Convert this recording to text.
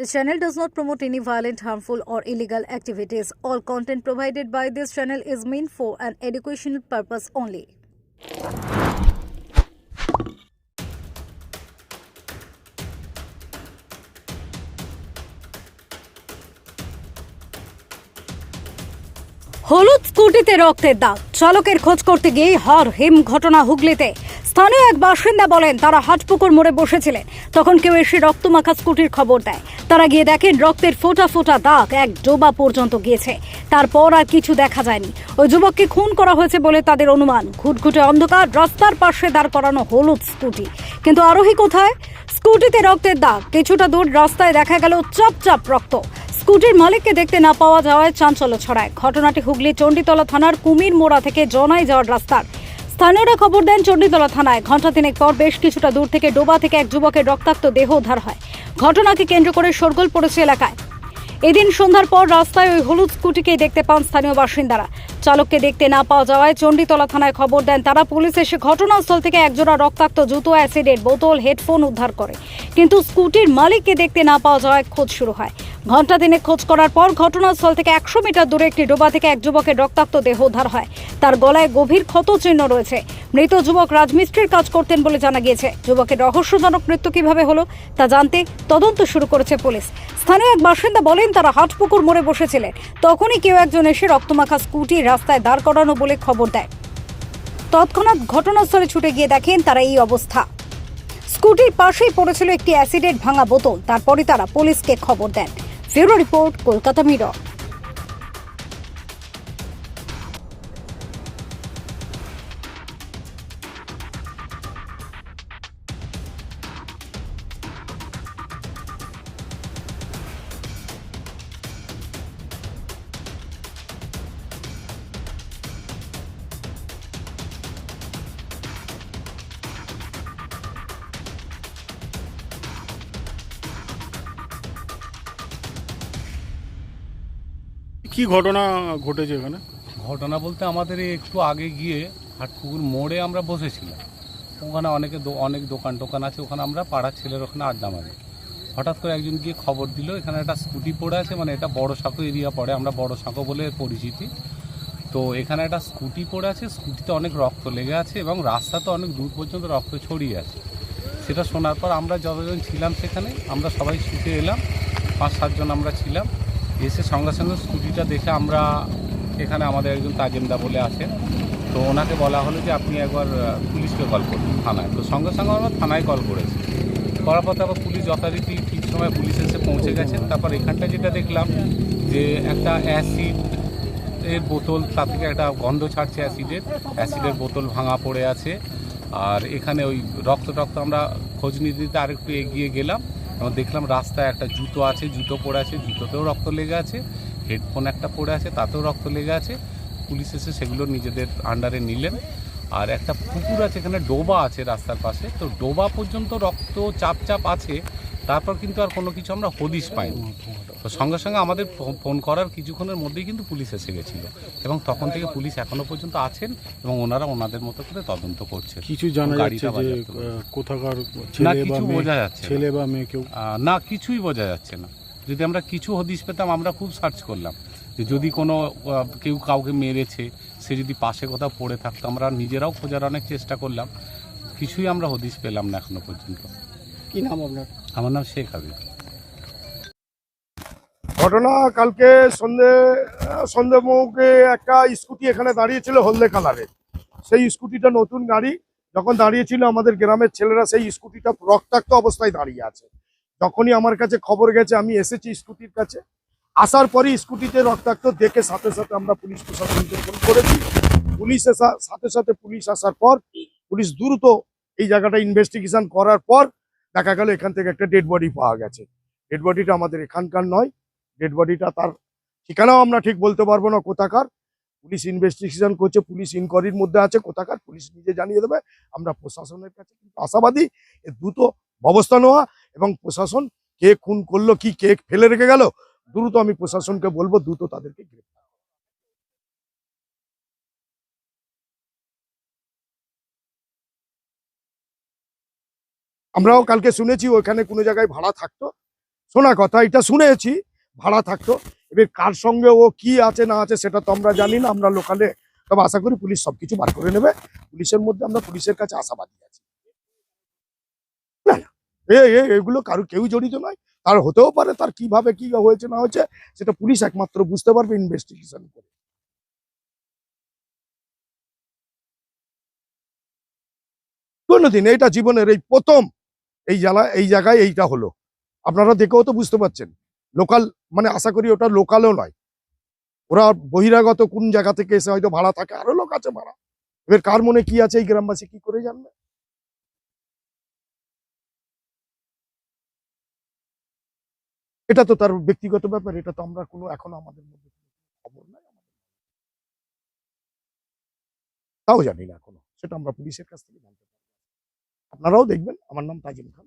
This channel does not promote any violent, harmful, or illegal activities. All content provided by this channel is meant for an educational purpose only. হলুদ স্কুটিতে রক্তের দাগ চালকের খোঁজ করতে গিয়ে হর হিম ঘটনা হুগলিতে স্থানীয় এক বাসিন্দা বলেন তারা হাটপুকুর মোড়ে বসেছিলেন তখন কেউ এসে রক্তমাখা স্কুটির খবর দেয় তারা গিয়ে দেখেন রক্তের ফোটা ফোটা দাগ, এক ডোবা পর্যন্ত গিয়েছে। তারপর আর কিছু দেখা যায়নি। ওই যুবককে খুন করা হয়েছে বলে তাদের অনুমান। ঘুটঘুটে অন্ধকার, রাস্তার পাশে দাঁড় করানো হলুদ স্কুটি। কিন্তু আরোহী কোথায়? স্কুটিতে রক্তের দাগ। কিছুটা দূর রাস্তায় দেখা গেল চাপ চাপ রক্ত। স্কুটির মালিককে দেখতে না পাওয়া যাওয়ায় চাঞ্চল্য ছড়ায়। ঘটনাটি হুগলি চণ্ডীতলা থানার কুমির মোড়া থেকে জনাই যাওয়ার রাস্তার। স্থানীয়রা খবর দেন, চণ্ডীতলা থানায় ঘণ্টা তিনেক পর বেশ কিছুটা দূর থেকে ডোবা থেকে এক যুবকের রক্তাক্ত দেহ উদ্ধার হয়। ঘটনাকে কেন্দ্র করে শোরগোল পড়েছে এলাকায়। এদিন সন্ধ্যার পর রাস্তায় ওই হলুদ স্কুটিকেই দেখতে পান স্থানীয় বাসিন্দারা। চালককে দেখতে না পাওয়া যাওয়ায় চণ্ডীতলা থানায় খবর দেন তারা। পুলিশ এসে ঘটনাস্থল থেকে একজোড়া রক্তাক্ত জুতো, অ্যাসিডের বোতল, হেডফোন উদ্ধার করে। কিন্তু স্কুটির মালিককে দেখতে না পাওয়া যাওয়ায় খোঁজ শুরু হয়। ঘণ্টা দিনে খোঁজ করার পর ঘটনাস্থল থেকে একশো মিটার দূরে একটি ডোবা থেকে এক যুবকের রক্তাক্ত দেহ উদ্ধার হয়। তার গলায় গভীর ক্ষত চিহ্ন রয়েছে। মৃত যুবক রাজমিস্ত্রির কাজ করতেন বলে জানা গিয়েছে। যুবকের রহস্যজনক মৃত্যু কীভাবে হলো, তা জানতে তদন্ত শুরু করেছে পুলিশ। স্থানীয় এক বাসিন্দা বলেন, তারা হাটপুকুর মোড়ে বসেছিলেন। তখনই কেউ একজন এসে রক্তমাখা স্কুটি রাস্তায় দাঁড় করানো বলে খবর দেয়। তৎক্ষণাৎ ঘটনাস্থলে ছুটে গিয়ে দেখেন তারা এই অবস্থা। স্কুটির পাশেই পড়েছিল একটি অ্যাসিডের ভাঙা বোতল। তারপরে তারা পুলিশকে খবর দেন। ব্যুরো রিপোর্ট কলকাতা মিরর কি ঘটনা ঘটেছে এখানে? ঘটনা বলতে আমাদের এই একটু আগে গিয়ে হাটপুকুর মোড়ে আমরা বসেছিলাম। ওখানে অনেকে অনেক দোকান টোকান আছে, ওখানে আমরা পাড়ার ছেলের ওখানে আড্ডা মারি। হঠাৎ করে একজন গিয়ে খবর দিল, এখানে একটা স্কুটি পড়ে আছে মানে এটা বড় সাঁকো এরিয়া পড়ে, আমরা বড় সাঁকো বলে পরিচিতি। তো এখানে একটা স্কুটি পড়ে আছে, স্কুটিতে অনেক রক্ত লেগে আছে এবং রাস্তাতে অনেক দূর পর্যন্ত রক্ত ছড়িয়ে আছে। সেটা শোনার পর আমরা যতজন ছিলাম সেখানে, আমরা সবাই ছুটে এলাম, পাঁচ সাতজন আমরা ছিলাম। এসে সঙ্গে সঙ্গে স্কুটিটা দেখে আমরা এখানে আমাদের একজন তাজেন্দা বলে আছেন। তো ওনাকে বলা হলো যে আপনি একবার পুলিশকে কল করুন থানায়। তো সঙ্গে সঙ্গে আমরা থানায় কল করেছি। করার পর তারপর পুলিশ যথারীতি ঠিক সময় পুলিশ এসে পৌঁছে গেছেন তারপর এখানটা যেটা দেখলাম যে একটা অ্যাসিড এর বোতল, তার থেকে একটা গন্ধ ছাড়ছে অ্যাসিডের। অ্যাসিডের বোতল ভাঙা পড়ে আছে। আর এখানে ওই রক্ত টক্ত আমরা খোঁজ নিতে আরেকটু এগিয়ে গেলাম। এবং দেখলাম রাস্তায় একটা জুতো আছে, জুতো পড়ে আছে, জুতোতেও রক্ত লেগে আছে হেডফোন একটা পড়ে আছে, তাতেও রক্ত লেগে আছে। পুলিশ এসে সেগুলো নিজেদের আন্ডারে নিলেন। আর একটা পুকুর আছে, এখানে ডোবা আছে রাস্তার পাশে। তো ডোবা পর্যন্ত রক্ত চাপ চাপ আছে, তারপর কিন্তু আর কোনো কিছু আমরা হদিশ পাইনি। তো সঙ্গে সঙ্গে আমাদের ফোন করার কিছুক্ষণের মধ্যেই কিন্তু পুলিশ এসে গেছিল। এবং তখন থেকে পুলিশ এখনও পর্যন্ত আছেন এবং ওনারা ওনাদের মতো করে তদন্ত করছে কিছু জানা যাচ্ছে যে কোথাকার না ছেলে বা কিছু বোঝা যাচ্ছে ছেলে বা মেয়ে কেউ না কিছুই বোঝা যাচ্ছে না। যদি আমরা কিছু হদিশ পেতাম আমরা খুব সার্চ করলাম। যে যদি কোনো কেউ কাউকে মেরেছে সে যদি পাশে কোথাও পড়ে থাকতো আমরা নিজেরাও খোঁজার অনেক চেষ্টা করলাম। কিছুই আমরা হদিশ পেলাম না এখনও পর্যন্ত। কি নাম আপনার? আমার নাম শেখ হাবিব। ঘটনা কালকে সন্ধে সন্ধে মুখে একটা স্কুটি এখানে দাঁড়িয়েছিল হলদে কালারের সেই স্কুটিটা নতুন গাড়ি। যখন দাঁড়িয়েছিল আমাদের গ্রামের ছেলেরা, সেই স্কুটিটা রক্তাক্ত অবস্থায় দাঁড়িয়ে আছে। যখনই আমার কাছে খবর গেছে, আমি এসেছি স্কুটির কাছে। আসার পরই স্কুটিতে রক্তাক্ত দেখে সাথে সাথে আমরা পুলিশ প্রশাসনকে ফোন করেছি। পুলিশ সাথে সাথে পুলিশ আসার পর, পুলিশ দ্রুত এই জায়গাটা ইনভেস্টিগেশন করার পর দেখা গেল এখান থেকে একটা ডেড বডি পাওয়া গেছে। ডেড বডিটা আমাদের এখানকার নয় ডেড বডিটা তার ঠিকানাও আমরা ঠিক বলতে পারব না কোথাকার। পুলিশ ইনভেস্টিগেশন করছে, পুলিশ ইনকোয়ারির মধ্যে আছে কোথাকার, পুলিশ নিজে জানিয়ে দেবে। আমরা প্রশাসনের কাছে কিন্তু আশাবাদী এর দ্রুত ব্যবস্থা নেওয়া এবং প্রশাসন কে খুন করল, কি কে ফেলে রেখে গেল, দ্রুত আমি প্রশাসনকে বলব, দ্রুত তাদেরকে গ্রেপ্তার আমরাও কালকে শুনেছি, ওখানে কোনো জায়গায় ভাড়া থাকতো। শোনা কথা, এটা শুনেছি। ভাড়া থাকতো। এবার কার সঙ্গে ও কি আছে, না আছে, সেটা তো আমরা জানি না। আমরা লোকালে তবে আশা করি পুলিশ সবকিছু বার করে নেবে। পুলিশের মধ্যে আমরা পুলিশের কাছে আশাবাদী আছি। না এগুলো কারও কেউ জড়িত নয়। তার হতেও পারে, তার কীভাবে কি হয়েছে, না হয়েছে, সেটা পুলিশ একমাত্র বুঝতে পারবে ইনভেস্টিগেশন করে। কোনোদিন এইটা জীবনের এই প্রথম এই জেলা এই জায়গায় এইটা হলো। আপনারা দেখেও তো বুঝতে পারছেন। লোকাল মানে আশা করি ওটা লোকালও নয়। ওরা বহিরাগত কোন জায়গা থেকে এসে হয়তো ভাড়া থাকে, আরও লোক আছে ভাড়া। এবার কার মনে কি আছে এই গ্রামবাসী কি করে জানবে? এটা তো তার ব্যক্তিগত ব্যাপার, এটা তো আমরা কোনো, এখনও আমাদের মধ্যে খবর নাই। তাও জানি না এখনও, সেটা আমরা পুলিশের কাছ থেকে জানতে পারব। আপনারাও দেখবেন, আমার নাম তাজিম খান।